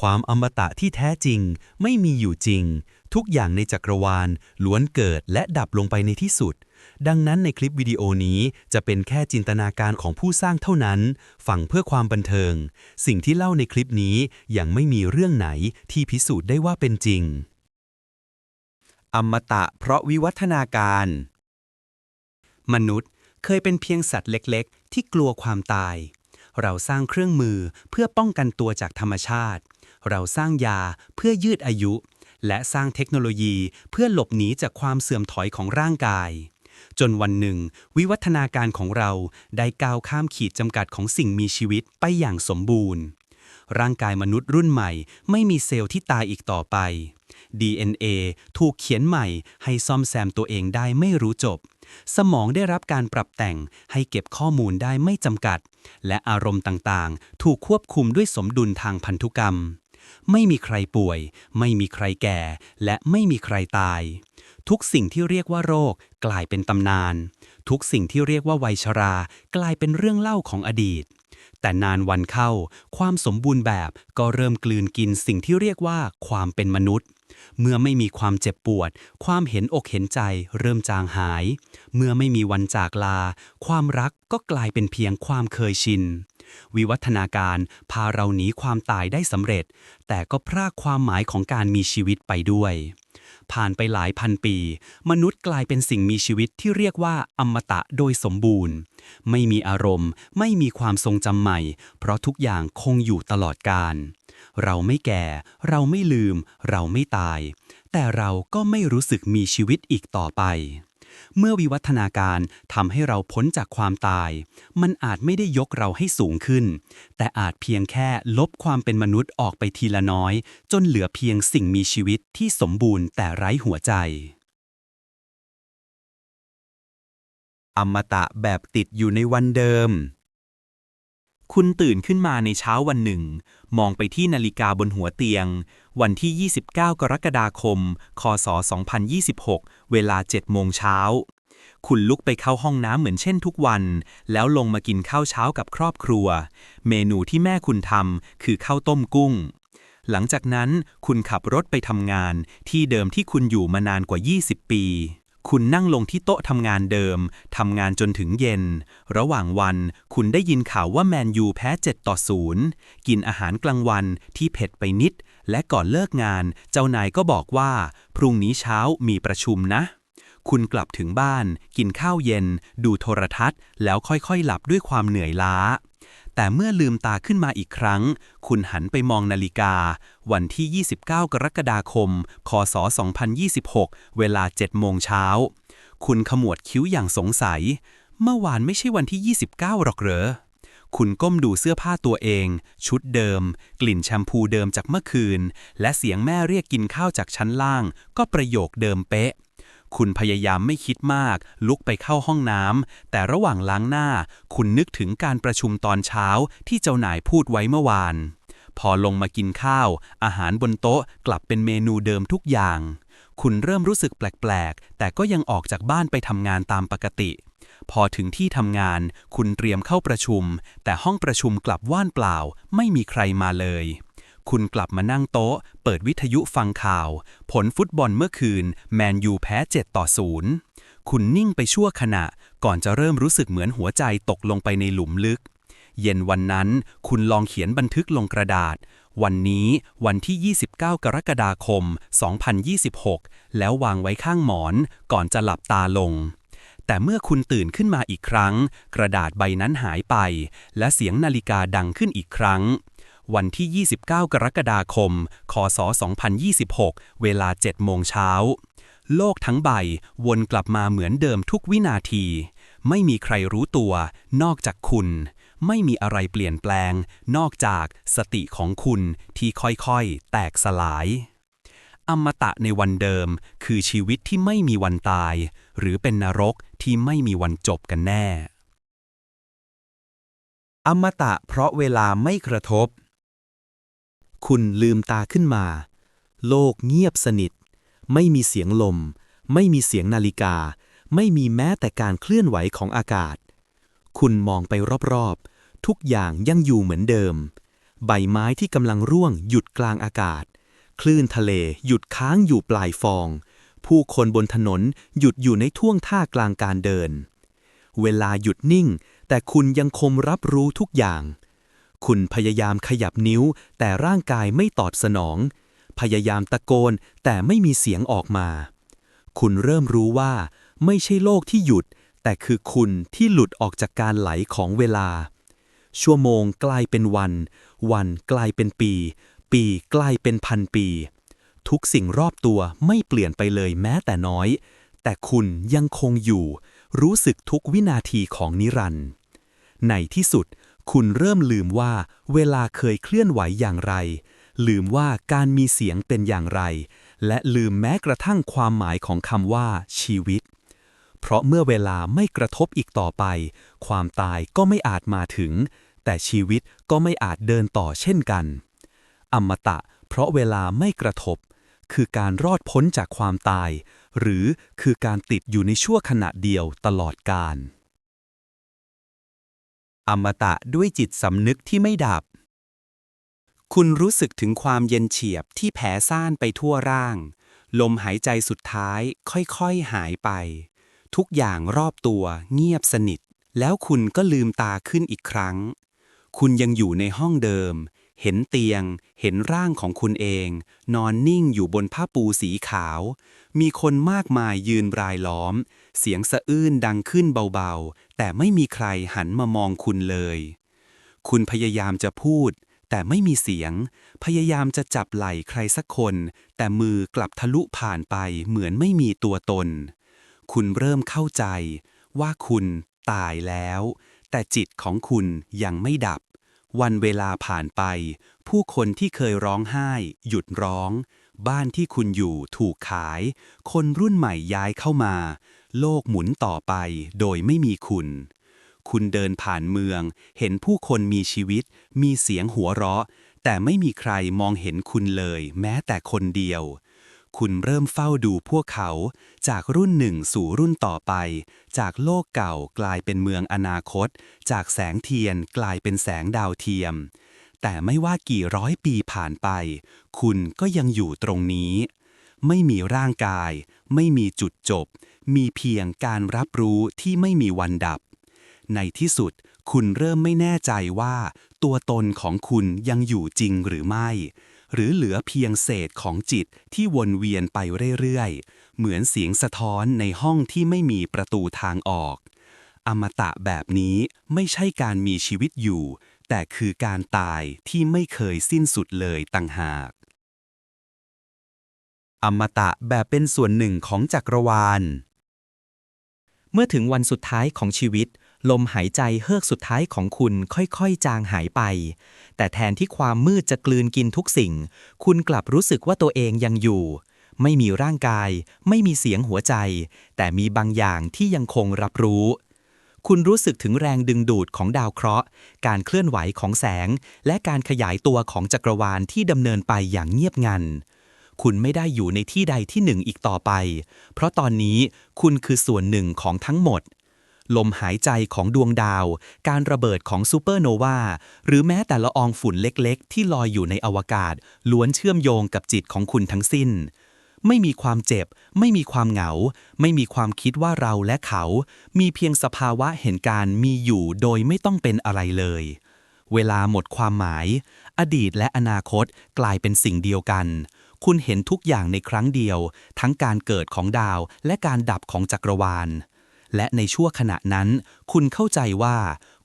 ความอมตะที่แท้จริงไม่มีอยู่จริง ทุกอย่างในจักรวาลล้วนเกิดและดับลงไปในที่สุด ดังนั้นในคลิปวิดีโอนี้จะเป็นแค่จินตนาการของผู้สร้างเท่านั้น ฟังเพื่อความบันเทิง สิ่งที่เล่าในคลิปนี้ยังไม่มีเรื่องไหนที่พิสูจน์ได้ว่าเป็นจริง อมตะเพราะวิวัฒนาการ มนุษย์เคยเป็นเพียงสัตว์เล็ก ๆ ที่กลัวความตาย เราสร้างเครื่องมือเพื่อป้องกันตัวจากธรรมชาติ เราสร้างยาเพื่อยืดอายุ และสร้างเทคโนโลยีเพื่อหลบหนีจากความเสื่อมถอยของร่างกาย จนวันหนึ่ง วิวัฒนาการของเราได้ก้าวข้ามขีดจำกัดของสิ่งมีชีวิตไปอย่างสมบูรณ์ ร่างกายมนุษย์รุ่นใหม่ ไม่มีเซลล์ที่ตายอีกต่อไป DNA ถูกเขียนใหม่ให้ซ่อมแซมตัวเองได้ไม่รู้จบ สมองได้รับการปรับแต่งให้เก็บข้อมูลได้ไม่จำกัด และอารมณ์ต่างๆ ถูกควบคุมด้วยสมดุลทางพันธุกรรม ไม่มีใครป่วย ไม่มีใครแก่ และไม่มีใครตาย ทุกสิ่งที่เรียกว่าโรคกลายเป็นตำนาน ทุกสิ่งที่เรียกว่าวัยชรา กลายเป็นเรื่องเล่าของอดีต แต่นานวันเข้า ความสมบูรณ์แบบก็เริ่มกลืนกินสิ่งที่เรียกว่าความเป็นมนุษย์เมื่อไม่มีความเจ็บปวด ความเห็นอกเห็นใจเริ่มจางหาย เมื่อไม่มีวันจากลา ความรักก็กลายเป็นเพียงความเคยชิน วิวัฒนาการพาเราหนีความตายได้สำเร็จ แต่ก็พรากความหมายของการมีชีวิตไปด้วย ผ่านไปหลายพันปี มนุษย์กลายเป็นสิ่งมีชีวิตที่เรียกว่าอมตะโดยสมบูรณ์ ไม่มีอารมณ์ ไม่มีความทรงจำใหม่ เพราะทุกอย่างคงอยู่ตลอดกาลเราไม่แก่ เราไม่ลืม เราไม่ตาย แต่เราก็ไม่รู้สึกมีชีวิตอีกต่อไป เมื่อวิวัฒนาการทำให้เราพ้นจากความตาย มันอาจไม่ได้ยกเราให้สูงขึ้น แต่อาจเพียงแค่ลบความเป็นมนุษย์ออกไปทีละน้อย จนเหลือเพียงสิ่งมีชีวิตที่สมบูรณ์แต่ไร้หัวใจ อมตะแบบติดอยู่ในวันเดิม คุณตื่นขึ้นมาในเช้าวันหนึ่ง มองไปที่นาฬิกาบนหัวเตียง วันที่ 29 กรกฎาคม คศ 2026 เวลา 7 โมงเช้า คุณลุกไปเข้าห้องน้ำเหมือนเช่นทุกวัน แล้วลงมากินข้าวเช้ากับครอบครัว เมนูที่แม่คุณทำคือข้าวต้มกุ้ง หลังจากนั้นคุณขับรถไปทำงานที่เดิมที่คุณอยู่มานานกว่า 20 ปีคุณนั่งลงที่โต๊ะทำงานเดิม ทำงานจนถึงเย็น ระหว่างวันคุณได้ยินข่าวว่าแมนยูแพ้ 7 ต่อ 0 กินอาหารกลางวันที่เผ็ดไปนิด และก่อนเลิกงานเจ้านายก็บอกว่า พรุ่งนี้เช้ามีประชุมนะ คุณกลับถึงบ้าน กินข้าวเย็น ดูโทรทัศน์ แล้วค่อยๆ หลับด้วยความเหนื่อยล้า แต่เมื่อลืมตาขึ้นมาอีกครั้ง คุณหันไปมองนาฬิกา วันที่ 29 กรกฎาคม คศ 2026 เวลา 7 โมงเช้า คุณขมวดคิ้วอย่างสงสัย เมื่อวานไม่ใช่วันที่ 29 หรอกเหรอ คุณก้มดูเสื้อผ้าตัวเอง ชุดเดิม กลิ่นแชมพูเดิมจากเมื่อคืน และเสียงแม่เรียกกินข้าวจากชั้นล่าง ก็ประโยคเดิมเป๊ะ คุณพยายามไม่คิดมาก ลุกไปเข้าห้องน้ำแต่ระหว่างล้างหน้า คุณนึกถึงการประชุมตอนเช้าที่เจ้านายพูดไว้เมื่อวาน พอลงมากินข้าว อาหารบนโต๊ะกลับเป็นเมนูเดิมทุกอย่าง คุณเริ่มรู้สึกแปลกๆ แต่ก็ยังออกจากบ้านไปทำงานตามปกติ พอถึงที่ทำงานคุณเตรียมเข้าประชุม แต่ห้องประชุมกลับว่างเปล่า ไม่มีใครมาเลย คุณกลับมานั่งโต๊ะ เปิดวิทยุฟังข่าว ผลฟุตบอลเมื่อคืน แมนยูแพ้ 7 ต่อ 0 คุณนิ่งไปชั่วขณะ ก่อนจะเริ่มรู้สึกเหมือนหัวใจตกลงไปในหลุมลึก เย็นวันนั้น คุณลองเขียนบันทึกลงกระดาษวันนี้วันที่ 29 กรกฎาคม 2026 แล้ววางไว้ข้างหมอนก่อนจะหลับตาลง แต่เมื่อคุณตื่นขึ้นมาอีกครั้ง กระดาษใบนั้นหายไป และเสียงนาฬิกาดังขึ้นอีกครั้ง วันที่ 29 กรกฎาคม คศ 2026 เวลา 7 โมงเช้า โลกทั้งใบวนกลับมาเหมือนเดิมทุกวินาที ไม่มีใครรู้ตัว นอกจากคุณ ไม่มีอะไรเปลี่ยนแปลง นอกจากสติของคุณที่ค่อยๆ แตกสลาย อมตะในวันเดิมคือชีวิตที่ไม่มีวันตาย หรือเป็นนรกที่ไม่มีวันจบกันแน่ อมตะเพราะเวลาไม่กระทบ คุณลืมตาขึ้นมา โลกเงียบสนิท ไม่มีเสียงลม ไม่มีเสียงนาฬิกา ไม่มีแม้แต่การเคลื่อนไหวของอากาศ คุณมองไปรอบๆ ทุกอย่างยังอยู่เหมือนเดิม ใบไม้ที่กำลังร่วงหยุดกลางอากาศ คลื่นทะเลหยุดค้างอยู่ปลายฟอง ผู้คนบนถนนหยุดอยู่ในท่วงท่ากลางการเดิน เวลาหยุดนิ่ง แต่คุณยังคงรับรู้ทุกอย่าง คุณพยายามขยับนิ้ว แต่ร่างกายไม่ตอบสนอง พยายามตะโกนแต่ไม่มีเสียงออกมา คุณเริ่มรู้ว่า ไม่ใช่โลกที่หยุด แต่คือคุณที่หลุดออกจากการไหลของเวลา ชั่วโมงกลายเป็นวัน วันกลายเป็นปี ปีกลายเป็นพันปี ทุกสิ่งรอบตัวไม่เปลี่ยนไปเลยแม้แต่น้อย แต่คุณยังคงอยู่ รู้สึกทุกวินาทีของนิรันดร์ในที่สุด คุณเริ่มลืมว่าเวลาเคยเคลื่อนไหวอย่างไร ลืมว่าการมีเสียงเป็นอย่างไร และลืมแม้กระทั่งความหมายของคำว่าชีวิต เพราะเมื่อเวลาไม่กระทบอีกต่อไป ความตายก็ไม่อาจมาถึง แต่ชีวิตก็ไม่อาจเดินต่อเช่นกัน อมตะเพราะเวลาไม่กระทบ คือการรอดพ้นจากความตาย หรือคือการติดอยู่ในชั่วขณะเดียวตลอดกาลอมตะด้วยจิตสำนึกที่ไม่ดับ คุณรู้สึกถึงความเย็นเฉียบที่แผ่ซ่านไปทั่วร่าง ลมหายใจสุดท้ายค่อยๆหายไป ทุกอย่างรอบตัวเงียบสนิท แล้วคุณก็ลืมตาขึ้นอีกครั้ง คุณยังอยู่ในห้องเดิม เห็นเตียง เห็นร่างของคุณเอง นอนนิ่งอยู่บนผ้าปูสีขาว มีคนมากมายยืนรายล้อม เสียงสะอื้นดังขึ้นเบาๆ แต่ไม่มีใครหันมามองคุณเลย คุณพยายามจะพูด แต่ไม่มีเสียง พยายามจะจับไหล่ใครสักคน แต่มือกลับทะลุผ่านไปเหมือนไม่มีตัวตน คุณเริ่มเข้าใจว่าคุณตายแล้ว แต่จิตของคุณยังไม่ดับ วันเวลาผ่านไป ผู้คนที่เคยร้องไห้ หยุดร้อง บ้านที่คุณอยู่ถูกขาย คนรุ่นใหม่ย้ายเข้ามา โลกหมุนต่อไปโดยไม่มีคุณ คุณเดินผ่านเมือง เห็นผู้คนมีชีวิต มีเสียงหัวเราะ แต่ไม่มีใครมองเห็นคุณเลย แม้แต่คนเดียว คุณเริ่มเฝ้าดูพวกเขา จากรุ่นหนึ่งสู่รุ่นต่อไป จากโลกเก่ากลายเป็นเมืองอนาคต จากแสงเทียนกลายเป็นแสงดาวเทียม แต่ไม่ว่ากี่ร้อยปีผ่านไป คุณก็ยังอยู่ตรงนี้ ไม่มีร่างกาย ไม่มีจุดจบ มีเพียงการรับรู้ที่ไม่มีวันดับ ในที่สุดคุณเริ่มไม่แน่ใจว่า ตัวตนของคุณยังอยู่จริงหรือไม่ หรือเหลือเพียงเศษของจิตที่วนเวียนไปเรื่อยๆ เหมือนเสียงสะท้อนในห้องที่ไม่มีประตูทางออก อมตะแบบนี้ไม่ใช่การมีชีวิตอยู่ แต่คือการตายที่ไม่เคยสิ้นสุดเลยต่างหาก อมตะแบบเป็นส่วนหนึ่งของจักรวาล เมื่อถึงวันสุดท้ายของชีวิต ลมหายใจเฮือกสุดท้ายของคุณค่อยๆ จางหายไป แต่แทนที่ความมืดจะกลืนกินทุกสิ่ง คุณกลับรู้สึกว่าตัวเองยังอยู่ ไม่มีร่างกาย ไม่มีเสียงหัวใจ แต่มีบางอย่างที่ยังคงรับรู้ คุณรู้สึกถึงแรงดึงดูดของดาวเคราะห์ การเคลื่อนไหวของแสง และการขยายตัวของจักรวาลที่ดำเนินไปอย่างเงียบงันคุณไม่ได้อยู่ในที่ใดที่หนึ่งอีกต่อไป เพราะตอนนี้คุณคือส่วนหนึ่งของทั้งหมด ลมหายใจของดวงดาว การระเบิดของซูเปอร์โนวา หรือแม้แต่ละอองฝุ่นเล็กๆ ที่ลอยอยู่ในอวกาศ ล้วนเชื่อมโยงกับจิตของคุณทั้งสิ้น ไม่มีความเจ็บ ไม่มีความเหงา ไม่มีความคิดว่าเราและเขา มีเพียงสภาวะเห็นการมีอยู่โดยไม่ต้องเป็นอะไรเลย เวลาหมดความหมาย อดีตและอนาคตกลายเป็นสิ่งเดียวกันคุณเห็นทุกอย่างในครั้งเดียว ทั้งการเกิดของดาวและการดับของจักรวาล และในชั่วขณะนั้น คุณเข้าใจว่า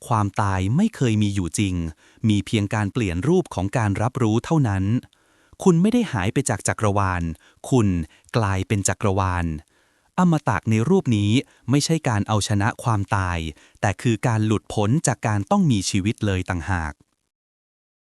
ความตายไม่เคยมีอยู่จริง มีเพียงการเปลี่ยนรูปของการรับรู้เท่านั้น คุณไม่ได้หายไปจากจักรวาล คุณกลายเป็นจักรวาล อมตะในรูปนี้ไม่ใช่การเอาชนะความตาย แต่คือการหลุดพ้นจากการต้องมีชีวิตเลยต่างหาก